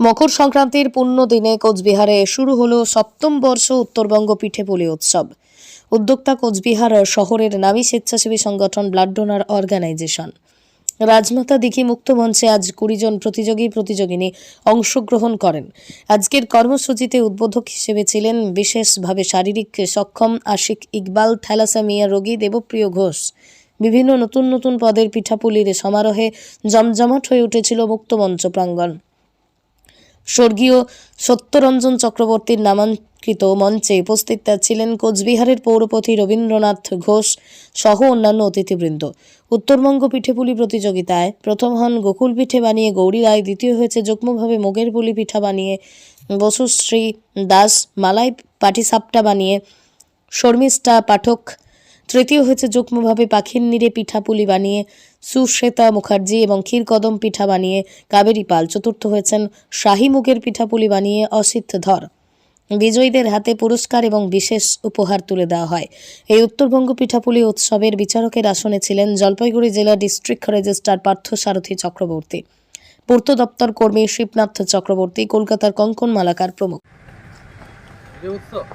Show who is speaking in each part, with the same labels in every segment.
Speaker 1: মকর সংক্রান্তির পূর্ণ দিনে কোচবিহারে শুরু হলো সপ্তম বর্ষ উত্তরবঙ্গ পিঠেপুলি উৎসব। উদ্যোক্তা কোচবিহার শহরের নামী স্বেচ্ছাসেবী সংগঠন blood donor organisation. Rajmata Dighi মুক্ত মঞ্চে আজ কুড়ি জন প্রতিযোগী প্রতিযোগিনী অংশগ্রহণ করেন। আজকের কর্মসূচিতে উদ্বোধক হিসেবে ছিলেন বিশেষভাবে শারীরিক সক্ষম আশিক ইকবাল, থ্যালাসেমিয়া রোগী দেবপ্রিয় ঘোষ। বিভিন্ন নতুন নতুন পদের পিঠাপুলির সমারোহে জমজমাট হয়ে উঠেছিল মুক্তমঞ্চ প্রাঙ্গণ। স্বর্গীয় সত্যরঞ্জন চক্রবর্তীর নামাঙ্কিত মঞ্চে উপস্থিত ছিলেন কোচবিহারের পৌরপতি রবীন্দ্রনাথ ঘোষ সহ অন্যান্য অতিথিবৃন্দ। উত্তরবঙ্গ পিঠেপুলি প্রতিযোগিতায় প্রথম হন গোকুল পিঠে বানিয়ে গৌরী রায়, দ্বিতীয় হয়েছে যুগ্মভাবে মুগের পুলি পিঠা বানিয়ে বসুশ্রী দাস, মালাই পাটিসাপটা বানিয়ে শর্মিষ্ঠা পাঠক, তৃতীয় হয়েছে যুগ্মভাবে পাখির নিরে পিঠাপুলি বানিয়ে সুশ্বেতা মুখার্জি এবং ক্ষীরকদম পিঠা বানিয়ে কাবেরী পাল চতুর্থ হয়েছেন। শাহী মুগের পিঠাপুলি বানিয়ে অসিত ধর। বিজয়ীদের হাতে পুরস্কার এবং বিশেষ উপহার তুলে দেওয়া হয়। এই উত্তরবঙ্গ পিঠাপুলি উৎসবের বিচারকের আসনে ছিলেন জলপাইগুড়ি জেলা ডিস্ট্রিক্ট রেজিস্ট্রার পার্থ সারথী চক্রবর্তী। পূর্ত দপ্তর কর্মী শিবনাথ চক্রবর্তী, কলকাতার কঙ্কন মালাকার প্রমুখ
Speaker 2: যে উৎসব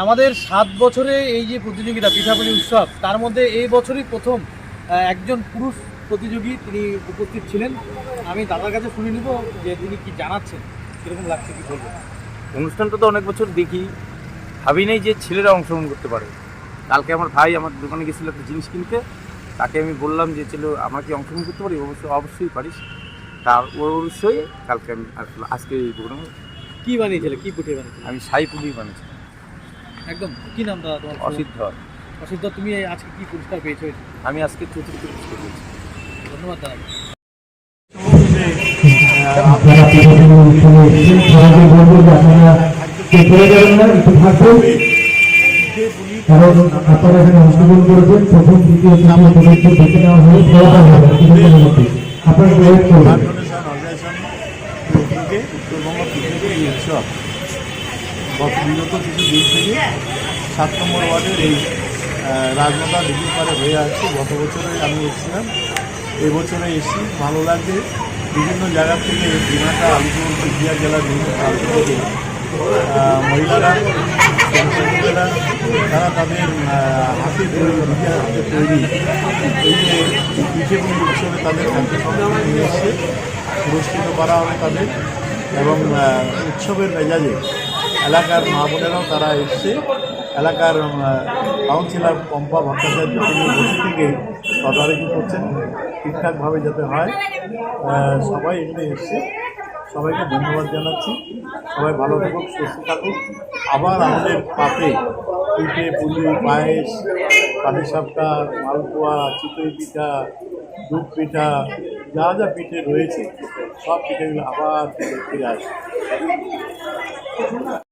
Speaker 2: আমাদের সাত বছরে এই যে প্রতিযোগিতা পিঠাপুলি উৎসব তার মধ্যে এই বছরই প্রথম একজন পুরুষ প্রতিযোগী তিনি উপস্থিত ছিলেন। আমি দাদার কাছে শুনে নিব যে তিনি কি জানাচ্ছেন কীরকম লাগছে কি বলবেন?
Speaker 3: অনুষ্ঠানটা তো অনেক বছর দেখি। ভাবি নেই যে ছেলেরা অংশগ্রহণ করতে পারে। কালকে আমার ভাই আমার দোকানে গেছিল একটা জিনিস কিনতে। তাকে আমি বললাম যে ছেলে আমাকে অংশগ্রহণ করতে পারি? অবশ্যই অবশ্যই পারিস। তার ওর অবশ্যই কালকে আমি আজকে এই প্রোগ্রামে
Speaker 2: কী বানিয়েছিল? কী পিঠে বানিয়েছিলে?
Speaker 3: আমি সাই পুলি বানিয়েছি।
Speaker 2: একদম। কি নাম দাদা তোমার
Speaker 3: অসিদ্ধ
Speaker 2: অসিদ্ধ তুমি আজকে কি পুরস্কার পেয়েছ?
Speaker 3: আমি আজকে চতুর্থ পুরস্কার পেয়েছি।
Speaker 2: ধন্যবাদ দাদা।
Speaker 4: আপনারা কারণ এখানে অংশগ্রহণ করেছেন। প্রথম দ্বিতীয় তৃতীয় চতুর্থ দেখে নেওয়া হলে। ফলাফল হবে আপনারা একটু করবেন
Speaker 5: ফাউন্ডেশন অর্গানাইজেশন উদ্যোগে উত্তরবঙ্গ পিকনিকের এই উৎসব গত বিগত কিছু দিন থেকে সাত নম্বর ওয়ার্ডের এই রাজমাতা দিঘির পারে হয়ে আসছে। গত বছরে আমি এসেছিলাম। এবছরে এসেছি। ভালো লাগছে। বিভিন্ন জায়গা থেকে দিনাটা আলিপুর, কুচবিহার জেলার বিভিন্ন প্রান্ত থেকে মহিলারা তারা তাদের হাতে তৈরি হাতে তৈরি এই যে পিঠেপুলি উৎসবে তাদের খাদ্য সামগ্রী নিয়ে এসছে। পুরস্কৃত করা হবে তাদের এবং উৎসবের মেজাজে এলাকার মা বোনেরাও তারা এসছে এলাকার কাউন্সিলর, পম্পা ভট্টাচার্য থেকে তদারকি করছেন, ঠিকঠাকভাবে যাতে হয়। সবাই এখানে এসছে সবাইকে ধন্যবাদ জানাচ্ছি। সবাই ভালো থাকুক, সুস্থ থাকুক। আবার আমাদের পাতে পিঠে, পুলি, পায়েস পাটিসাপটা মালপোয়া, চিতই পিঠা, দুধ পিঠা, যা যা পিঠে রয়েছে, সব পিঠেগুলো আবার ফিরে আসবে।